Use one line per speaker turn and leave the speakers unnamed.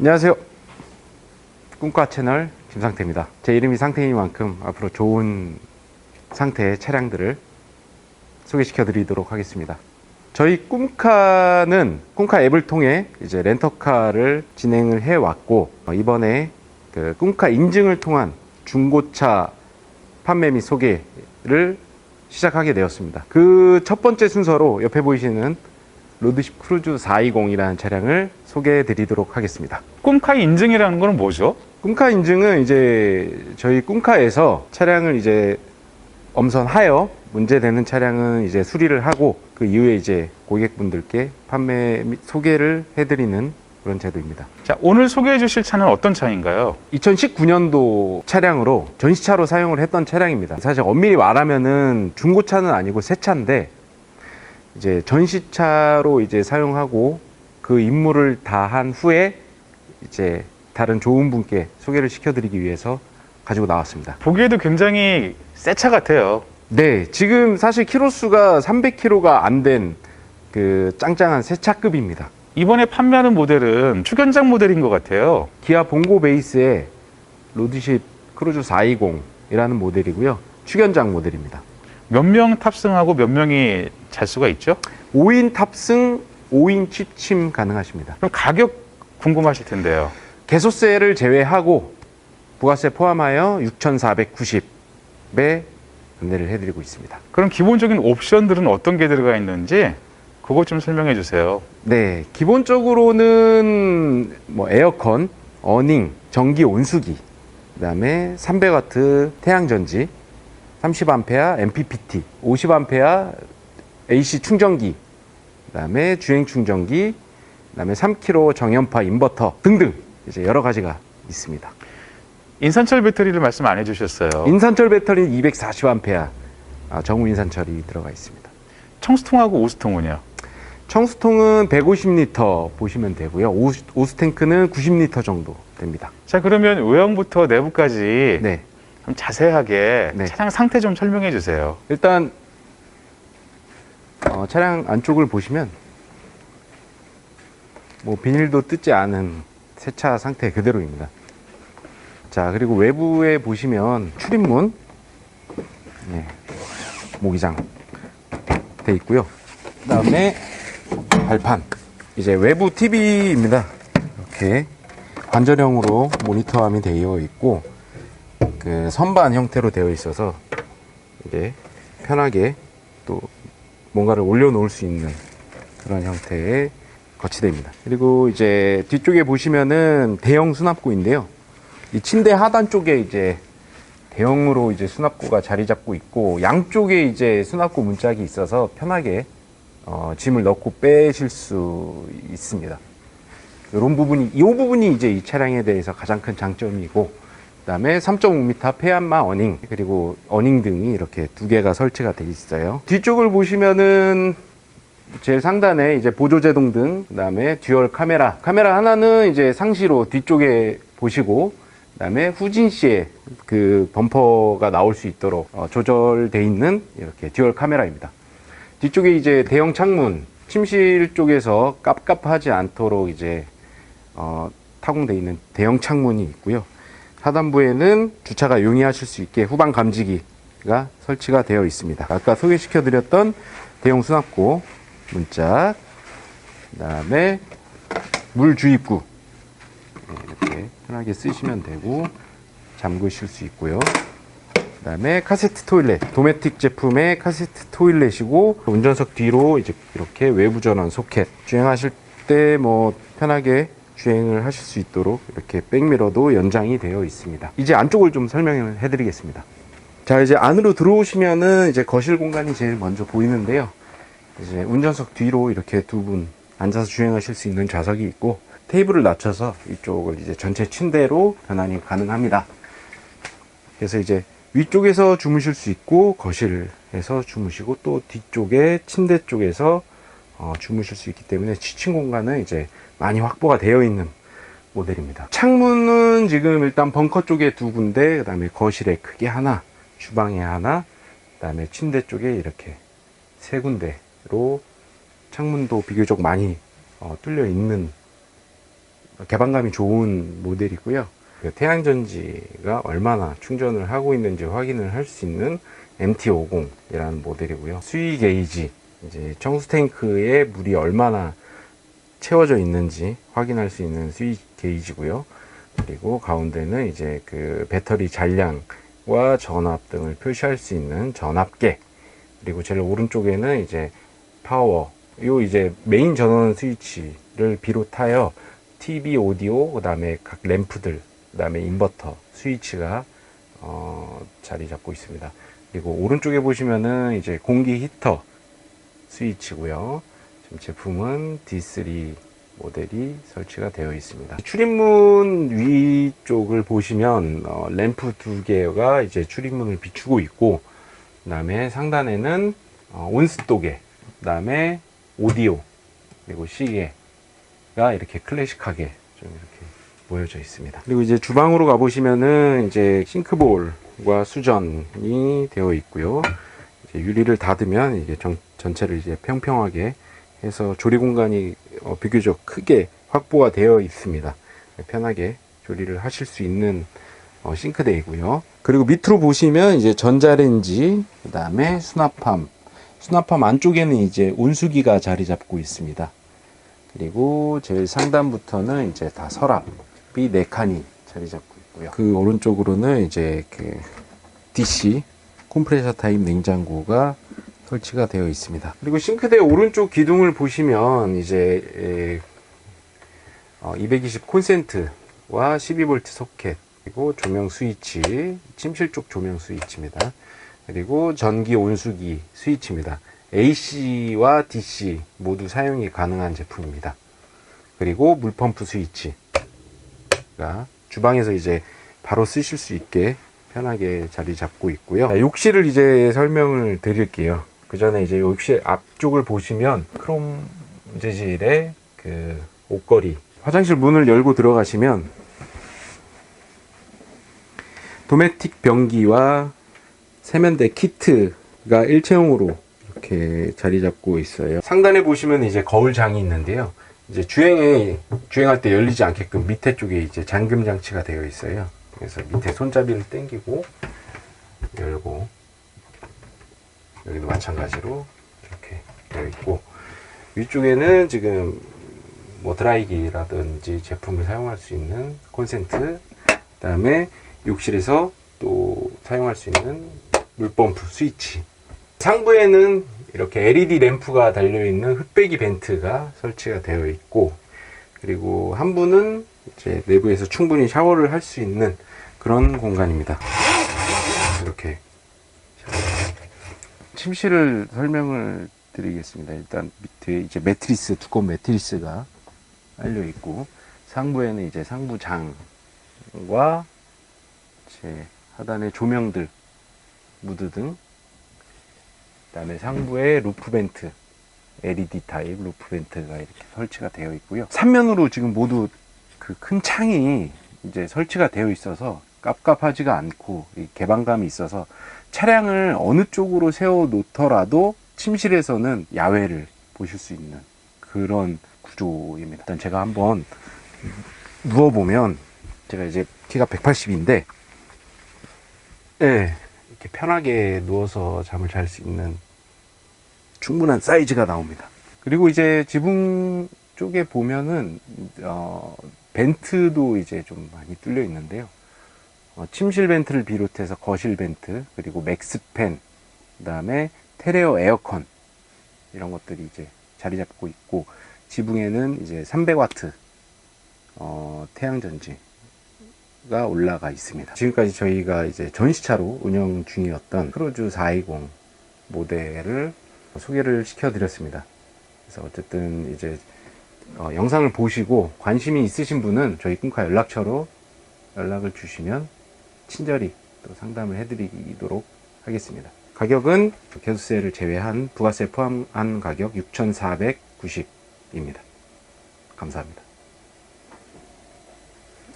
안녕하세요. 꿈과 채널 김상태입니다. 제 이름이 상태이만큼 앞으로 좋은 상태의 차량들을 소개시켜 드리도록 하겠습니다. 저희 꿈카는 꿈카 앱을 통해 이제 렌터카를 진행을 해 왔고 어, 이번에 그 꿈카 인증을 통한 중고차 판매 및 소개를 시작하게 되었습니다. 그 첫 번째 순서로 옆에 보이시는 로드십 크루즈 420이라는 차량을 소개해 드리도록 하겠습니다.
꿈카 인증이라는 건 뭐죠?
꿈카 인증은 이제 저희 꿈카에서 차량을 이제 엄선하여 문제되는 차량은 이제 수리를 하고 그 이후에 이제 고객분들께 판매 및 소개를 해드리는 그런 제도입니다.
자, 오늘 소개해 주실 차는 어떤 차인가요?
2019년도 차량으로 전시차로 사용을 했던 차량입니다. 사실 엄밀히 말하면은 중고차는 아니고 새 차인데 이제 전시차로 이제 사용하고 그 임무를 다 한 후에 이제 다른 좋은 분께 소개를 시켜드리기 위해서 가지고 나왔습니다.
보기에도 굉장히 새 차 같아요.
네, 지금 사실 키로수가 300km가 안 된 그 짱짱한 새 차급입니다.
이번에 판매하는 모델은 추견장 모델인 것 같아요.
기아 봉고 베이스의 로드십 크루즈 420이라는 모델이고요. 축연장 모델입니다.
몇 명 탑승하고 몇 명이 잘 수가 있죠?
5인 탑승, 5인 취침 가능하십니다.
그럼 가격 궁금하실 텐데요.
개소세를 제외하고 부가세 포함하여 6,490에 안내를 해드리고 있습니다.
그럼 기본적인 옵션들은 어떤 게 들어가 있는지 그것 좀 설명해 주세요.
네, 기본적으로는 뭐 에어컨, 어닝, 전기 온수기, 그다음에 300와트 태양전지, 30A MPPT, 50A AC 충전기, 그다음에 주행 충전기, 그다음에 3kg 정연파 인버터 등등 이제 여러 가지가 있습니다.
인산철 배터리를 말씀 안 해주셨어요.
인산철 배터리 240A 아, 정우 인산철이 들어가 있습니다.
청수통하고 오수통은요?
청수통은 150리터 보시면 되고요. 오수, 오수탱크는 90리터 정도 됩니다.
자 그러면 외형부터 내부까지
네.
좀 자세하게
네.
차량 상태 좀 설명해 주세요.
일단 어, 차량 안쪽을 보시면 뭐 비닐도 뜯지 않은 세차 상태 그대로입니다. 자 그리고 외부에 보시면 출입문 네, 모기장 돼 있고요. 그다음에 발판 이제 외부 TV입니다. 이렇게 관절형으로 모니터함이 되어 있고 그 선반 형태로 되어 있어서 이게 편하게 또 뭔가를 올려놓을 수 있는 그런 형태의 거치대입니다. 그리고 이제 뒤쪽에 보시면은 대형 수납구인데요. 이 침대 하단 쪽에 이제 대형으로 이제 수납구가 자리 잡고 있고 양쪽에 이제 수납구 문짝이 있어서 편하게 어, 짐을 넣고 빼실 수 있습니다. 이런 부분이 이 부분이 이제 이 차량에 대해서 가장 큰 장점이고 그다음에 3.5m 폐안마 어닝 그리고 어닝 등이 이렇게 두 개가 설치가 되어 있어요. 뒤쪽을 보시면은 제일 상단에 이제 보조제동 등 그다음에 듀얼 카메라 카메라 하나는 이제 상시로 뒤쪽에 보시고 그다음에 후진 시에 그 범퍼가 나올 수 있도록 어, 조절돼 있는 이렇게 듀얼 카메라입니다. 뒤쪽에 이제 대형 창문 침실 쪽에서 깝깝하지 않도록 이제 어, 타공돼 있는 대형 창문이 있고요. 하단부에는 주차가 용이하실 수 있게 후방 감지기가 설치가 되어 있습니다. 아까 소개시켜 드렸던 대형 수납구 문짝 그다음에 물 주입구 네, 이렇게 편하게 쓰시면 되고 잠그실 수 있고요. 그다음에 카세트 토일렛 도메틱 제품의 카세트 토일렛이고 운전석 뒤로 이제 이렇게 외부 전원 소켓 주행하실 때 뭐 편하게 주행을 하실 수 있도록 이렇게 백미러도 연장이 되어 있습니다. 이제 안쪽을 좀 설명을 해드리겠습니다. 자 이제 안으로 들어오시면은 이제 거실 공간이 제일 먼저 보이는데요. 이제 운전석 뒤로 이렇게 두 분 앉아서 주행하실 수 있는 좌석이 있고 테이블을 낮춰서 이쪽을 이제 전체 침대로 변환이 가능합니다. 그래서 이제 위쪽에서 주무실 수 있고 거실에서 주무시고 또 뒤쪽에 침대 쪽에서 어, 주무실 수 있기 때문에 취침 공간은 이제 많이 확보가 되어 있는 모델입니다. 창문은 지금 일단 벙커 쪽에 두 군데, 그 다음에 거실에 크게 하나, 주방에 하나, 그 다음에 침대 쪽에 이렇게 세 군데로 창문도 비교적 많이 어, 뚫려 있는 개방감이 좋은 모델이고요. 그 태양전지가 얼마나 충전을 하고 있는지 확인을 할 수 있는 MT50이라는 모델이고요. 수위 게이지, 이제 청수 탱크에 물이 얼마나 채워져 있는지 확인할 수 있는 수위 게이지고요. 그리고 가운데는 이제 그 배터리 잔량과 전압 등을 표시할 수 있는 전압계. 그리고 제일 오른쪽에는 이제 파워, 요 이제 메인 전원 스위치를 비롯하여 TV, 오디오, 그 다음에 각 램프들, 그 다음에 인버터 스위치가 어, 자리 잡고 있습니다. 그리고 오른쪽에 보시면은 이제 공기 히터 스위치고요. 지금 제품은 D3 모델이 설치가 되어 있습니다. 출입문 위쪽을 보시면 어, 램프 두 개가 이제 출입문을 비추고 있고, 그다음에 상단에는 어, 온습도계, 그다음에 오디오 그리고 시계가 이렇게 클래식하게 좀 이렇게 모여져 있습니다. 그리고 이제 주방으로 가보시면은 이제 싱크볼과 수전이 되어 있고요. 유리를 닫으면 이게 전, 전체를 이제 평평하게 해서 조리 공간이 어, 비교적 크게 확보가 되어 있습니다. 편하게 조리를 하실 수 있는 어, 싱크대이고요. 그리고 밑으로 보시면 이제 전자레인지, 그 다음에 수납함, 수납함 안쪽에는 이제 온수기가 자리 잡고 있습니다. 그리고 제일 상단부터는 이제 다 서랍이 네 칸이 자리 잡고 있고요. 그 오른쪽으로는 이제 그 DC 컴프레셔 타입 냉장고가 설치가 되어 있습니다. 그리고 싱크대 오른쪽 기둥을 보시면 이제 에, 어, 220 콘센트와 12V 소켓 그리고 조명 스위치 침실 쪽 조명 스위치입니다. 그리고 전기 온수기 스위치입니다. AC와 DC 모두 사용이 가능한 제품입니다. 그리고 물펌프 스위치가 주방에서 이제 바로 쓰실 수 있게 편하게 자리 잡고 있고요. 자, 욕실을 이제 설명을 드릴게요. 그 전에 이제 욕실 앞쪽을 보시면 크롬 재질의 그 옷걸이 화장실 문을 열고 들어가시면 도메틱 변기와 세면대 키트가 일체형으로 이렇게 자리 잡고 있어요. 상단에 보시면 이제 거울장이 있는데요. 이제 주행에 주행할 때 열리지 않게끔 밑에 쪽에 이제 잠금 장치가 되어 있어요. 그래서 밑에 손잡이를 당기고 열고 여기도 마찬가지로 이렇게 되어 있고 위쪽에는 지금 뭐 드라이기라든지 제품을 사용할 수 있는 콘센트 그 다음에 욕실에서 또 사용할 수 있는 물펌프 스위치. 상부에는 이렇게 LED 램프가 달려있는 흑배기 벤트가 설치가 되어 있고 그리고 한부는 이제 내부에서 충분히 샤워를 할 수 있는 그런 공간입니다. 이렇게. 침실을 설명을 드리겠습니다. 일단 밑에 이제 매트리스 두꺼운 매트리스가 깔려 있고 상부에는 이제 상부장과 제 하단에 조명들 무드 등 그다음에 상부에 루프 벤트 LED 타입 루프 벤트가 이렇게 설치가 되어 있고요. 삼면으로 지금 모두 그 큰 창이 이제 설치가 되어 있어서 깝깝하지가 않고 이 개방감이 있어서 차량을 어느 쪽으로 세워 놓더라도 침실에서는 야외를 보실 수 있는 그런 구조입니다. 일단 제가 한번 누워 보면 제가 이제 키가 180인데 예, 이렇게 편하게 누워서 잠을 잘 수 있는 충분한 사이즈가 나옵니다. 그리고 이제 지붕 쪽에 보면은 어, 벤트도 이제 좀 많이 뚫려 있는데요. 어, 침실 벤트를 비롯해서 거실 벤트 그리고 맥스팬 그 다음에 테레오 에어컨 이런 것들이 이제 자리 잡고 있고 지붕에는 이제 300와트 어, 태양전지 가 올라가 있습니다. 지금까지 저희가 이제 전시차로 운영 중이었던 크루즈 420 모델을 소개를 시켜드렸습니다. 그래서 어쨌든 이제 어, 영상을 보시고 관심이 있으신 분은 저희 꿈카 연락처로 연락을 주시면 친절히 또 상담을 해드리도록 하겠습니다. 가격은 개수세를 제외한 부가세 포함한 가격 6,490입니다. 감사합니다.